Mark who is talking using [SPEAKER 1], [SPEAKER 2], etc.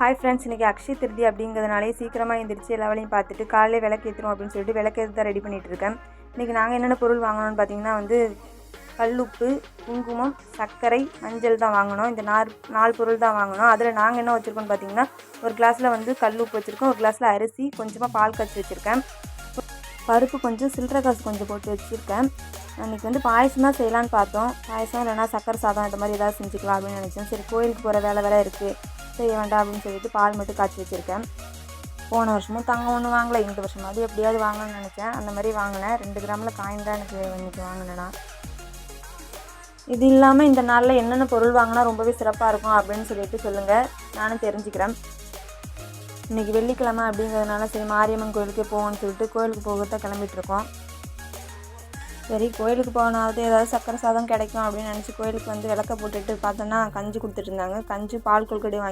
[SPEAKER 1] Hi friends இன்றைக்கி அக்ஷய திருதி அப்படிங்கிறதுனாலே சீக்கிரமாக எழுந்திரிச்சு எல்லா வேலையும் பார்த்துட்டு காலையில் விளக்கேற்றுறோம் அப்படின்னு சொல்லிட்டு விளக்கேற்ற தான் ரெடி பண்ணிகிட்டு இருக்கேன். இன்றைக்கி நாங்கள் என்னென்ன பொருள் வாங்கணும்னு பார்த்தீங்கன்னா வந்து கல்லுப்பு குங்குமம் சர்க்கரை மஞ்சள் தான் வாங்கினோம் இந்த நார் நாலு பொருள் தான் வாங்கினோம் அதில் நாங்கள் என்ன வச்சுருக்கோம்னு பார்த்தீங்கன்னா ஒரு கிளாஸில் வந்து கல்லுப்பு வச்சுருக்கோம். ஒரு கிளாஸில் அரிசி கொஞ்சமாக பால் காய்ச்சி வச்சுருக்கேன். பருப்பு கொஞ்சம் சில்லற காசு கொஞ்சம் போட்டு வச்சுருக்கேன். அன்றைக்கி வந்து பாயசம் தான் செய்யலான்னு பார்த்தோம். பாயசம் இல்லைனா சக்கரை சாதம் இந்த மாதிரி ஏதாவது செஞ்சுக்கலாம் அப்படின்னு நினச்சேன். சரி கோயிலுக்கு போகிற வேலை வேலை இருக்குது செய்ய வேண்டாம் அப்படின்னு சொல்லிட்டு பால் மட்டும் காய்ச்சி வச்சுருக்கேன். போன வருஷமும் தங்கம் ஒன்று வாங்கலை. இந்த வருஷமாவது எப்படியாவது வாங்கணும்னு நினச்சேன். அந்த மாதிரி வாங்கினேன். ரெண்டு கிராமில் காயின் தான் எனக்கு இன்னைக்கு வாங்கினேன். நான் இது இல்லாமல் இந்த நாளில் என்னென்ன பொருள் வாங்கினா ரொம்பவே சிறப்பாக இருக்கும் அப்படின்னு சொல்லிட்டு சொல்லுங்கள் நானும் தெரிஞ்சுக்கிறேன். இன்றைக்கி வெள்ளிக்கிழமை அப்படிங்கிறதுனால சரி மாரியம்மன் கோயிலுக்கே போவோம்னு சொல்லிட்டு கோயிலுக்கு போகிறத கிளம்பிட்டுருக்கோம் சரி கோயிலுக்கு போனாவது ஏதாவது சக்கரை சாதம் கிடைக்கும் அப்படின்னு நினச்சி கோயிலுக்கு வந்து விளக்க போட்டுட்டு பார்த்தோன்னா கஞ்சி கொடுத்துட்டு இருந்தாங்க. கஞ்சி பால் கொழுக்கடி வாங்கி